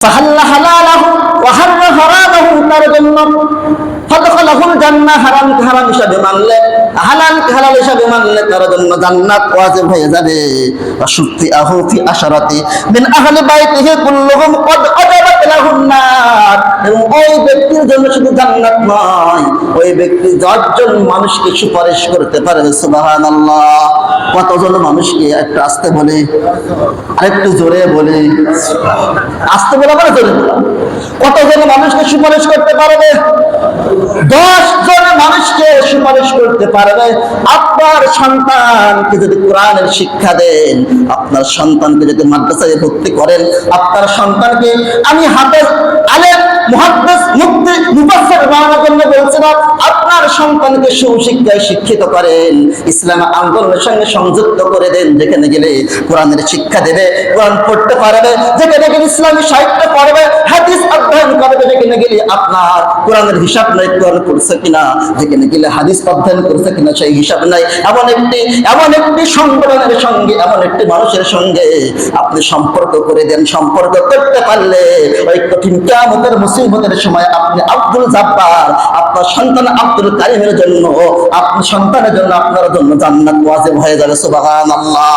তার জন্য হারাম হারাম হিসাবে আহলি বাইতিহি কুল্লুহুম কদ ওয়াজাবাত লাহুন এবং ওই ব্যক্তির জন্য শুধু জান্নাত নয়, ওই ব্যক্তি দশজন মানুষকে সুপারিশ করতে পারে, সুবহানাল্লাহ। কতজন মানুষকে একটু আসতে বলে, আরেকটু জোরে বলে, আসতে বলে মানে জোরে কতজন মানুষকে সুপারিশ করতে পারবে? দশ জন মানুষকে সুপারিশ করতে পারবে। আপনার সন্তানকে যদি কোরআনের শিক্ষা দেন, আপনার সন্তানকে যদি মাদ্রাসায় ভর্তি করেন, আপনার সন্তানকে আমি হাতে জন্য বলছে আপনার সন্তানকে সুশিক্ষায় শিক্ষিত করেন। ইসলাম আন্দোলনের সঙ্গে সংযুক্ত করে দেন, যেখানে গেলে কোরআনের শিক্ষা দেবে, কোরআন পড়তে পারবে, যেখানে গেলে ইসলামী সাহিত্য পড়বে, হাদিস অধ্যয়ন করবে, যেখানে গেলে আপনার কোরআনের হিসাব নাই, কোরআন করছে কিনা, যেখানে গেলে হাদিস অধ্যয়ন করছে কিনা, সেই হিসাব নাই। এমন একটি এমন একটি সংগঠনের সঙ্গে, এমন একটি মানুষের সঙ্গে আপনি সম্পর্ক করে দেন, সম্পর্ক করতে পারলে ওই কঠিন কিয়ামতের মুসিবতের সময় আপনি আব্দুল জাব্বার, আপনার সন্তান আব্দুল কারিমের জন্য আপনার সন্তানের জন্য আপনার জন্য জান্নাত ওয়াজিব হয়ে যাবে সুবহানাল্লাহ।